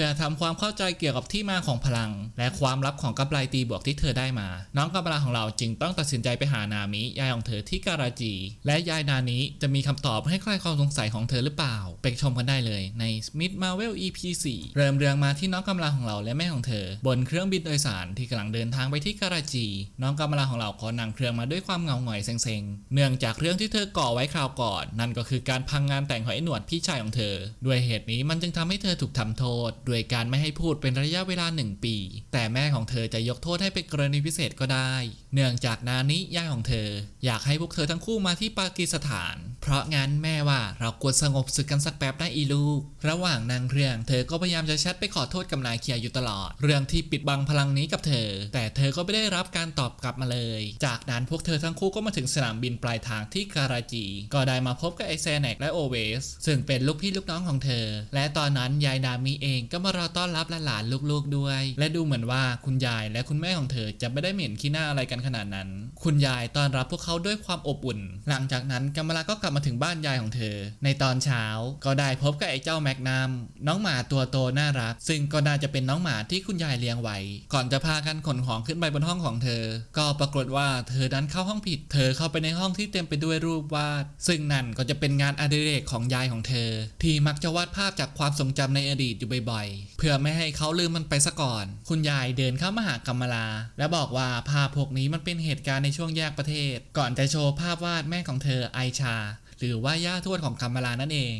พื่อทำความเข้าใจเกี่ยวกับที่มาของพลัง และความลับของกำไรตีบวกที่เธอได้มา น้องกำลังของเราจึงต้องตัดสินใจไปหานามิยายของเธอที่การาจี และยายนานี้จะมีคำตอบให้คลายความสงสัยของเธอหรือเปล่า ไปชมกันได้เลยใน Smith Marvel EP 4เริ่มเรื่องมาที่น้องกำลังของเราและแม่ของเธอ บนเครื่องบินโดยสารที่กำลังเดินทางไปที่การาจี น้องกำลังของเราขอนั่งเครื่องมาด้วยความเงาหงอยเซ็งๆ เนื่องจากเรื่องที่เธอก่อไว้คราวก่อน นั่นก็คือการพังงานแต่งของไอ้หนวดพี่ชายของเธอ ด้วยเหตุนี้มันจึงทำให้เธอถูกทำโทษด้วยการไม่ให้พูดเป็นระยะเวลาหนึ่งปี แต่แม่ของเธอจะยกโทษให้เป็นกรณีพิเศษก็ได้ เนื่องจากนานิย่าของเธอ อยากให้พวกเธอทั้งคู่มาที่ปากีสถาน เพราะงั้นแม่ว่าเราควรสงบศึกกันสักแป๊บนะอีลูก ระหว่างนางเรื่อง เธอก็พยายามจะแชทไปขอโทษกับนายเคียอยู่ตลอด เรื่องที่ปิดบังพลังนี้กับเธอ แต่เธอก็ไม่ได้รับการตอบกลับมาเลย จากนั้นพวกเธอทั้งคู่ก็มาถึงสนามบินปลายทางที่การาจี ก็ได้มาพบกับไอแซเนกและโอเวส ซึ่งเป็นลูกพี่ลูกน้องของเธอ และตอนนั้นยายนามิเองก็มารอต้อนรับหลานๆลูกๆด้วย และดูเหมือนว่าคุณยายและคุณแม่ของเธอจะไม่ได้เหม็นขี้หน้าอะไรกันขนาดนั้น คุณยายต้อนรับพวกเขาด้วยความอบอุ่น หลังจากนั้นกัมลาก็กลับมาถึงบ้านยายของเธอ ในตอนเช้าก็ได้พบกับไอ้เจ้าแมกนัมน้องหมาตัวโตน่ารัก ซึ่งก็น่าจะเป็นน้องหมาที่คุณยายเลี้ยงไว้ ก่อนจะพากันขนของขึ้นไปบนห้องของเธอ ก็ปรากฏว่าเธอนั้นเข้าห้องผิด เธอเข้าไปในห้องที่เต็มไปด้วยรูปวาด ซึ่งนั่นก็จะเป็นงานอดิเรกของยายของเธอ ที่มักจะวาดภาพจากความทรงจำในอดีตอยู่บ่อยๆ เพื่อไม่ให้เขาลืมมันไปซะก่อน คุณยายเดินเข้ามาหากัมมลา และบอกว่าภาพพวกนี้มันเป็นเหตุการณ์ในช่วงแยกประเทศ ก่อนจะโชว์ภาพวาดแม่ของเธอไอชา หรือว่าย่าทวดของคำมาลานั่นเอง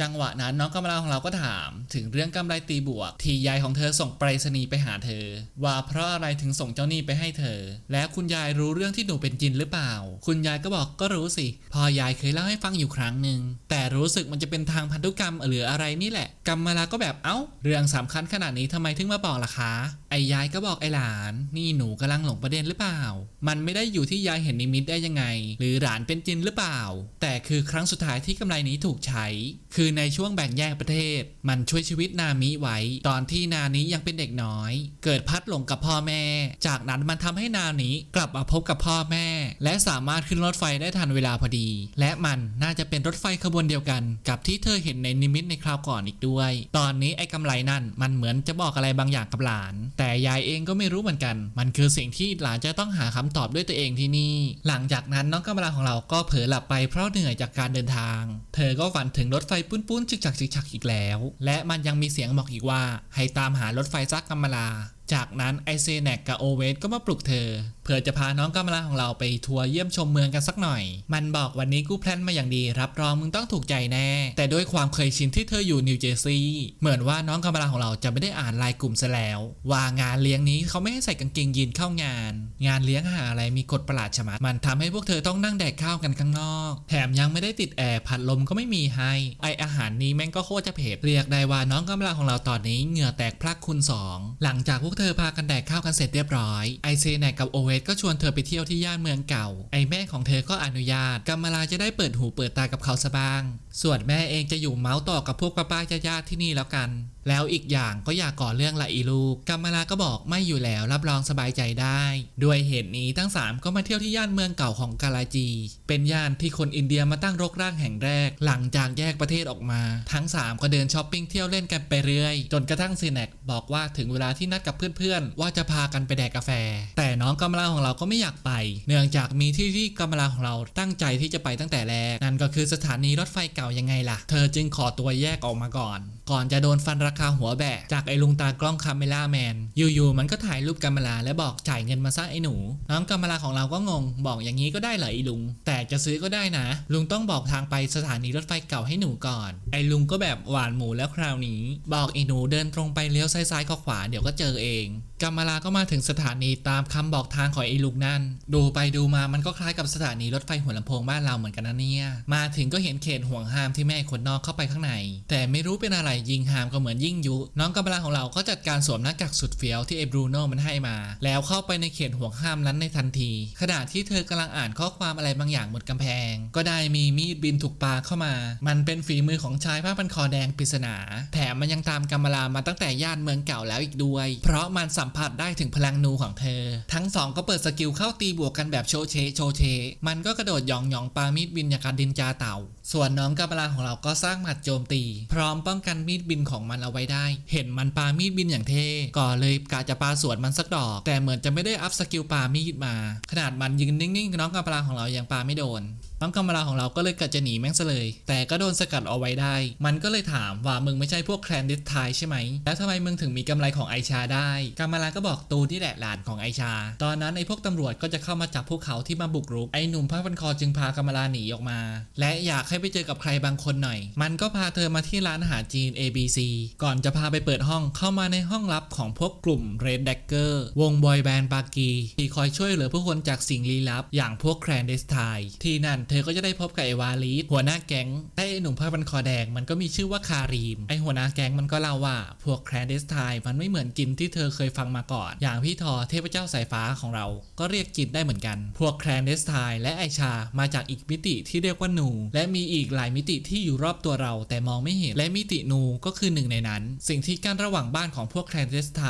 จังหวะนั้นน้องกำลังของเราก็ถามถึงเรื่องกำไรตีบวก ที่ยายของเธอส่งไปรษณีย์ไปหาเธอ ว่าเพราะอะไรถึงส่งเจ้าหนี้ไปให้เธอ แล้วคุณยายรู้เรื่องที่หนูเป็นจินหรือเปล่า คุณยายก็บอกก็รู้สิพอยายเคยเล่าให้ฟังอยู่ครั้งหนึ่งแต่รู้สึกมันจะเป็นทางพันธุกรรมหรืออะไรนี่แหละกำมลาก็แบบเอ้า เรื่องสำคัญขนาดนี้ทำไมถึงมาบอกล่ะคะไอ้ยายก็บอกไอ้หลาน นี่หนูกำลังหลงประเด็นหรือเปล่า มันไม่ได้อยู่ที่ยายเห็นนิมิตได้ยังไง หรือหลานเป็นจินหรือเปล่า แต่คือครั้งสุดท้ายที่กำไรนี้ถูกใช้ คือในช่วงแบ่งแยกประเทศ มันช่วยชีวิตนามิไว้ ตอนที่นานี้ยังเป็นเด็กน้อย เกิดพัดหลงกับพ่อแม่ จากนั้นมันทำให้นานี้กลับมาพบกับพ่อแม่ และสามารถขึ้นรถไฟได้ทันเวลาพอดี และมันน่าจะเป็นรถไฟขบวนเดียวกัน กับที่เธอเห็นในนิมิตในคราวก่อนอีกด้วย ตอนนี้ไอ้กำไรนั่นมันเหมือนจะบอกอะไรบางอย่างกับหลาน แต่ยายเองก็ไม่รู้เหมือนกัน มันคือสิ่งที่หลานจะต้องหาคำตอบด้วยตัวเองที่นี่ หลังจากนั้นน้องกำลังของเราก็เผลอหลับไปเพราะเหนื่อยจากการเดินทาง เธอก็ฝันถึงรถไฟปุ้้นๆชึกฉักชึกฉักอีกแล้ว และมันยังมีเสียงบอกอีกว่า ให้ตามหารถไฟซักกัมมาลา จากนั้นไอเซแนกกับโอเวสก็มาปลุกเธอ เพื่อจะพาน้องกำลังของเราไปทัวร์เยี่ยมชมเมืองกันสักหน่อย มันบอกวันนี้กูแพลนมาอย่างดี รับรองมึงต้องถูกใจแน่ แต่ด้วยความเคยชินที่เธออยู่นิวเจอร์ซีย์เหมือนว่าน้องกำลังของเราจะไม่ได้อ่านลายกลุ่มซะแล้ว ว่างานเลี้ยงนี้เขาไม่ให้ใส่กางเกงยีนเข้างาน งานเลี้ยงหาอะไรมีกฎประหลาดชะมัดมันทำให้พวกเธอต้องนั่งแดกข้าวกันข้างนอก แถมยังไม่ได้ติดแอร์พัดลมก็ไม่มีให้ ไออาหารนี้แม่งก็โคตรจะเผ็ดเรียกได้ว่าน้องกำลังของเราตอนนี้เหงื่อแตกพลักคุณสองหลังจากพวกเธอพากันแดกข้าวกันเสร็จเรียบร้อย ไอเซแนกกับโอเวสก็ชวนเธอไปเที่ยวที่ย่านเมืองเก่า ไอแม่ของเธอก็อนุญาตกัมมาลาจะได้เปิดหูเปิดตากับเขาซะบ้าง ส่วนแม่เองจะอยู่เมาส์ต่อกับพวกป้าป้าญาติที่นี่แล้วกัน แล้วอีกอย่างก็อยากก่อเรื่องละอีลูกกัมมาลาก็บอกไม่อยู่แล้วรับรองสบายใจได้ ด้วยเหตุนี้ทั้ง 3 ก็มาเที่ยวที่ย่านเมืองเก่าของกาลาจี เป็นย่านที่คนอินเดียมาตั้งรกรากแห่งแรก หลังจากแยกประเทศออกมา ทั้ง 3 ก็เดินช้อปปิ้งเที่ยวเล่นกันไปเรื่อย จนกระทั่งซีแนกบอกว่าถึงเวลาที่นัดกับเพื่อนๆ ว่าจะพากันไปแดกกาแฟ แต่น้องกัมมาลาของเราก็ไม่อยากไป เนื่องจากมีที่ที่กัมมาลาของเราตั้งใจที่จะไปตั้งแต่แรกนั่นก็คือสถานีรถไฟเก่ายังไงล่ะ เธอจึงขอตัวแยกออกมาก่อน ก่อนจะโดนฟันราคาหัวแบกจากไอ้ลุงตากล้องคาเมล่าแมน อยู่ๆมันก็ถ่ายรูปกัมมาลาและบอกจ่ายเงินมาซะไอ้หนู น้องกัมมาลาของเราก็งง บอกอย่างนี้ก็ได้เหรอไอ้ลุง แต่จะซื้อก็ได้นะ ลุงต้องบอกทางไปสถานีรถไฟเก่าให้หนูก่อน ไอ้ลุงก็แบบหวานหมูแล้วคราวนี้ บอกไอ้หนูเดินตรงไปเลี้ยวซ้ายๆขวาเดี๋ยวก็เจอเอง กัมมาลาก็มาถึงสถานีตามคำบอกทางของไอ้ลุงนั่น ดูไปดูมามันก็คล้ายกับสถานีรถไฟหัวลำโพงบ้านเราเหมือนกันนะเนี่ย มาถึงก็เห็นเขตห่วงห้ามที่แม่คนนอกเข้าไปข้างใน แต่ไม่รู้เป็นอะไรยิงห้ามก็เหมือนยิ่งยุ น้องกัมมาลาของเราก็จัดการสวมหน้ากากสุดเฟี้ยวที่ไอ้บรูโน่มันให้มา แล้วเข้าไปในเขตห่วงห้ามนั้นในทันที ขณะที่เธอกำลังอ่านข้อความอะไรบางอย่างบนกำแพง ก็ได้มีมีดบินถูกปาเข้ามา มันเป็นฝีมือของชายผ้าพันคอแดงปริศนา แถมมันยังตามกัมมาลามาตั้งแต่ย่านเมืองเก่าแล้วอีกด้วย เพราะมันสัมมผัสได้ถึงพลังนูของเธอ ทั้งสองก็เปิดสกิลเข้าตีบวกกันแบบโชเชโชเช มันก็กระโดดหยองหยองปามีดบินอย่างกับดินจาเต่า ส่วนน้องกำมะลาของเราก็สร้างหมัดโจมตี พร้อมป้องกันมีดบินของมันเอาไว้ได้ เห็นมันปามีดบินอย่างเท่ก่อเลยกะจะปาสวนมันสักดอก แต่เหมือนจะไม่ได้อัพสกิลปามีดมา ขนาดมันยืนนิ่งๆน้องกำมะลาของเรายังปาไม่โดน น้องกำมะลาของเราก็เลยกะจะหนีแม่งซะเลย แต่ก็โดนสกัดเอาไว้ได้ มันก็เลยถามว่ามึงไม่ใช่พวกแคลนดิสไทยใช่ไหม แล้วทำไมมึงถึงมีกำไรของไอชาได้กำมะลาก็บอกตูนี่แหละหลานของไอชา ตอนนั้นไอพวกตำรวจก็จะเข้ามาจับพวกเขาที่มาบุกรุก ไอหนุ่มผ้าพันคอจึงพากำมะลาหนีออกมา และอยากให้ไปเจอกับใครบางคนหน่อย มันก็พาเธอมาที่ร้านอาหารจีน ABC ก่อนจะพาไปเปิดห้องเข้ามาในห้องลับของพวกกลุ่ม Red Dagger วงบอยแบนด์ปากีที่คอยช่วยเหลือผู้คนจากสิ่งลี้ลับ อย่างพวกแคลนเดสไทที่นั่นเธอก็จะได้พบกับไอวาลีดหัวหน้าแก๊งไอหนุ่มผ้าพันคอแดงมันก็มีชื่อว่าคารีม ไอหัวหน้าแก๊งมันก็เล่าว่าพวกแคลนเดสไทมันไม่เหมือนจินที่เธอเคยฟังมาก่อน อย่างพี่ทอเทพเจ้าสายฟ้าของเรา ก็เรียกจินได้เหมือนกัน พวกแคลนเดสไทและไอชามาจากอีกมิติที่เรียกว่านู และมีอีกหลายมิติที่อยู่รอบตัวเรา แต่มองไม่เห็นและมิตินูก็คือหนึ่งในนั้น สิ่งที่กั้นระหว่างบ้านของพวกแคลนเดสไท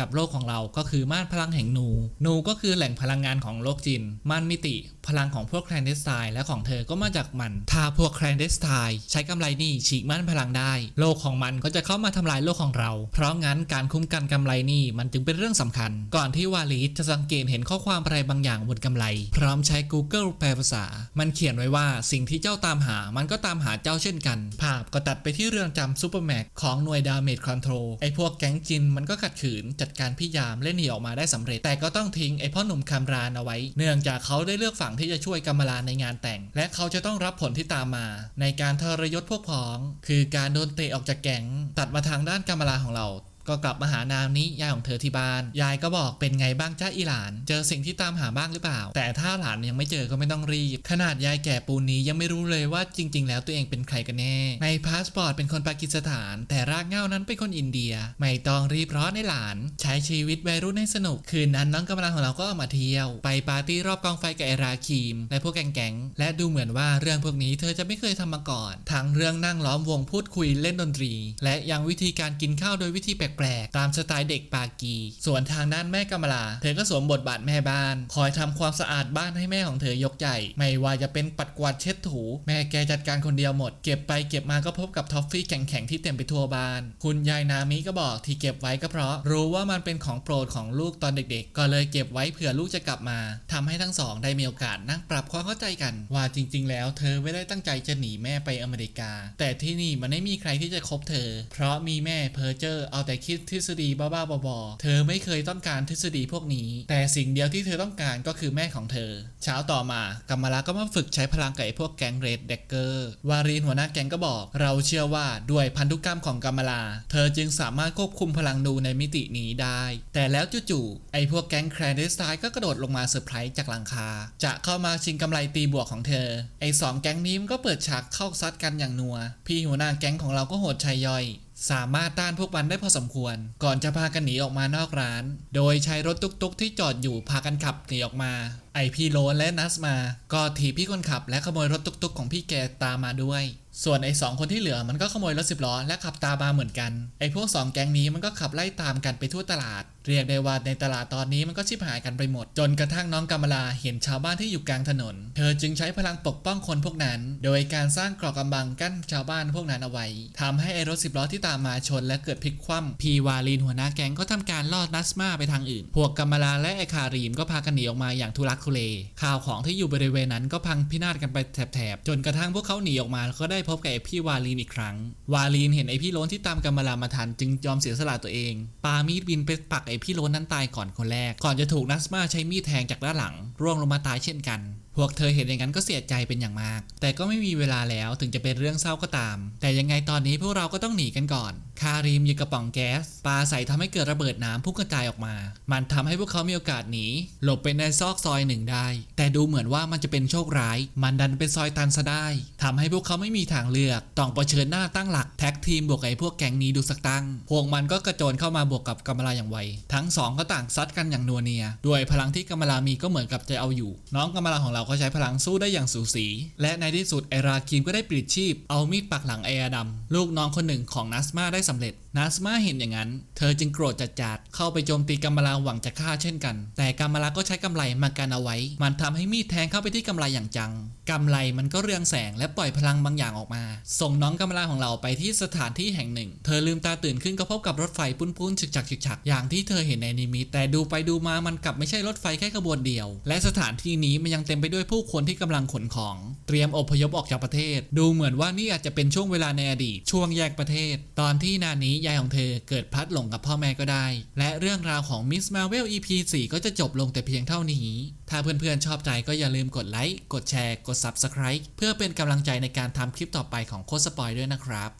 กับโลกของเราก็คือม่านพลังแห่งนู นูก็คือแหล่งพลังงานของโลกจินม่านมิติ พลังของพวกแคลนเดสไทและของเธอก็มาจากมันถ้าพวกแคลนเดสไทใช้กำไรนี่ฉีกม่านพลังได้ โลกของมันก็จะเข้ามาทำลายโลกของเรา เพราะงั้นการคุ้มกันกำไรนี่มันจึงเป็นเรื่องสำคัญ ก่อนที่วาลีจะสังเกตเห็นข้อความอะไรบางอย่างบนกำไร พร้อมใช้ Google แปลภาษา มันเขียนไว้ว่าสิ่งที่เจ้าตามหา มันก็ตามหาเจ้าเช่นกัน ภาพก็ตัดไปที่เรือนจำซูเปอร์แม็กของหน่วยดาเมจคอนโทรลไอพวกแก๊งจินมันก็ขัดขืนจัดการพี่ยามและหนีออกมาได้สำเร็จ แต่ก็ต้องทิ้งไอพ่อหนุ่มคามรานเอาไว้ เนื่องจากเขาได้เลือกฝั่งที่จะช่วยกัมมาลาในงานแต่ง และเขาจะต้องรับผลที่ตามมา ในการทรยศพวกพ้อง คือการโดนเตะออกจากแก๊งตัดมาทางด้านกัมมลาของเรา ก็กลับมาหานามนี้ยายของเธอที่บ้าน ยายก็บอกเป็นไงบ้างจ้าอีหลาน เจอสิ่งที่ตามหาบ้างหรือเปล่า แต่ถ้าหลานยังไม่เจอก็ไม่ต้องรีบ ขนาดยายแก่ปูนนี้ยังไม่รู้เลยว่าจริง ๆ แล้วตัวเองเป็นใครกันแน่ ในพาสปอร์ตเป็นคนปากีสถาน แต่รากเหง้านั้นเป็นคนอินเดีย ไม่ต้องรีบร้อนในหลาน ใช้ชีวิตวัยรุ่นให้สนุก คืนนั้นน้องกำลังของเราก็ออกมาเที่ยว ไปปาร์ตี้รอบกองไฟกับไอราคีม และพวกแก๊งๆและดูเหมือนว่าเรื่องพวกนี้เธอจะไม่เคยทำมาก่อน ทั้งเรื่องนั่งล้อมวงพูดคุยเล่นดนตรี และยังวิธีการกินข้าวโดยวิธีแปลกๆ ตามสไตล์เด็กปากี ส่วนทางด้านแม่กำมลา เธอก็สวมบทบาทแม่บ้าน คอยทำความสะอาดบ้านให้แม่ของเธอยกใหญ่ ไม่ว่าจะเป็นปัดกวาดเช็ดถู แม่แกจัดการคนเดียวหมด เก็บไปเก็บมาก็พบกับท็อฟฟี่แข็งๆที่เต็มไปทั่วบ้าน คุณยายนามิก็บอกที่เก็บไว้ก็เพราะ รู้ว่ามันเป็นของโปรดของลูกตอนเด็กๆ ก็เลยเก็บไว้เผื่อลูกจะกลับมาทำให้ทั้งสองได้มีโอกาสนั่งปรับความเข้าใจกัน ว่าจริง ๆ แล้วเธอไม่ได้ตั้งใจจะหนีแม่ไปอเมริกา แต่ที่นี่มันไม่มีใครที่จะคบเธอ เพราะมีแม่เพอเจอร์เอาแต่คิดทฤษฎีบ้าๆบอๆเธอไม่เคยต้องการทฤษฎีพวกนี้ แต่สิ่งเดียวที่เธอต้องการก็คือแม่ของเธอ เช้าต่อมากัมมาลาก็มาฝึกใช้พลังกับไอ้พวกแก๊งเรดเด็กเกอร์วารีนหัวหน้าแก๊งก็บอก เราเชื่อว่าด้วยพันธุกรรมของกัมมาลา เธอจึงสามารถควบคุมพลังดูในมิตินี้ได้ แต่แล้วจู่ๆไอ้พวกแก๊งแครนเดสไตก็กระโดดลงมาเซอร์ไพรส์จากหลังคา จะเข้ามาชิงกำไรตีบวกของเธอ ไอ้สองแก๊งนี้มันก็เปิดฉากเข้าซัดกันอย่างนัว พี่หัวหน้าแก๊งของเราก็โหดชายย่อย สามารถต้านพวกมันได้พอสมควร ก่อนจะพากันหนีออกมานอกร้าน โดยใช้รถตุ๊กๆ ที่จอดอยู่พากันขับหนีออกมา ไอพี่โลนและนัสมา ก็ถีบพี่คนขับและขโมยรถตุ๊กๆ ของพี่แกตามมาด้วย ส่วนไอ้สองคนที่เหลือมันก็ขโมยรถสิบล้อและขับตามมาเหมือนกัน ไอ้พวกสองแก๊งนี้มันก็ขับไล่ตามกันไปทั่วตลาด เรียกได้ว่าในตลาดตอนนี้มันก็ชิบหายกันไปหมด จนกระทั่งน้องกำมลาเห็นชาวบ้านที่อยู่กลางถนน เธอจึงใช้พลังปกป้องคนพวกนั้น โดยการสร้างเกราะกำบังกั้นชาวบ้านพวกนั้นเอาไว้ทำให้ไอ้รถสิบล้อที่ตามมาชนและเกิดพลิกคว่ำพีวาลีนหัวหน้าแก๊งก็ทำการล่อนัสมาไปทางอื่น พวกกำมลาและไอ้คารีมก็พากันหนีออกมาอย่างทุลักทุเล ข่าวของที่อยู่บริเวณนั้นก็พังพินาศกันไปแถบๆจนกระทั่งพวกเขาหนีออกมาก็ได้พบกับไอพี่วาลีนอีกครั้ง วาลีนเห็นไอพี่โลนที่ตามกำมลามาทันจึงยอมเสียสละตัวเอง ปามีดบินไปปักไอพี่โลนนั้นตายก่อนคนแรก ก่อนจะถูกนัสมาใช้มีดแทงจากด้านหลัง ร่วงลงมาตายเช่นกัน พวกเธอเห็นอย่างนั้นก็เสียใจเป็นอย่างมาก แต่ก็ไม่มีเวลาแล้วถึงจะเป็นเรื่องเศร้าก็ตาม แต่ยังไงตอนนี้พวกเราก็ต้องหนีกันก่อน คารีมยิบกระป๋องแก๊สปาใส่ทำให้เกิดระเบิดน้ำพุ่งกระจายออกมา มันทำให้พวกเขามีโอกาสหนีหลบไปในซอกซอยหนึ่งได้ แต่ดูเหมือนว่ามันจะเป็นโชคร้าย มันดันเป็นซอยตันซะได้ทำให้พวกเขาไม่มีทางเลือก ต้องเผชิญหน้าตั้งหลักแท็กทีมบวกไอ้พวกแก๊งนี้ดูสักตั้ง พวกมันก็กระโจนเข้ามาบวกกับกัมลาอย่างไว ทั้งสองก็ต่างซัดกันอย่างนัวเนีย ด้วยพลังที่กัมลามีก็เหมือนกับจะเอาอยู่ น้องกัมลาของเราก็ใช้พลังสู้ได้อย่างสูสี และในที่สุดไอราคิมก็ได้ปลิดชีพ เอามีดปักหลังไออาดัมลูกน้องคนหนึ่งของนัสมาได้สำเร็จ นาสมาเห็นอย่างนั้น เธอจึงโกรธจัดๆเข้าไปโจมตีกัมมาลาหวังจะฆ่าเช่นกัน แต่กัมมาลาก็ใช้กำไลมากันเอาไว้ มันทำให้มีดแทงเข้าไปที่กำไลอย่างจังกำไลมันก็เรืองแสงและปล่อยพลังบางอย่างออกมา ส่งน้องกัมมาลาของเราไปที่สถานที่แห่งหนึ่ง เธอลืมตาตื่นขึ้นก็พบกับรถไฟปุ้นๆฉึกฉักฉึกฉักอย่างที่เธอเห็นในนิมิตแต่ดูไปดูมามันกลับไม่ใช่รถไฟแค่ขบวนเดียว และสถานที่นี้มันยังเต็มไปด้วยผู้คนที่กำลังขนของ เตรียมอพยพออกจากประเทศ ดูเหมือนว่านี่อาจจะเป็นช่วงเวลาในอดีตช่วงแยกประเทศ ตอนที่นานี้ยายของเธอเกิดพลัดหลงกับพ่อแม่ก็ได้ และเรื่องราวของมิสมาเวล EP 4 ก็จะจบลงแต่เพียงเท่านี้ ถ้าเพื่อนๆชอบใจก็อย่าลืมกดไลค์ กดแชร์ กด Subscribe เพื่อเป็นกำลังใจในการทำคลิปต่อไปของโคสปอยด้วยนะครับ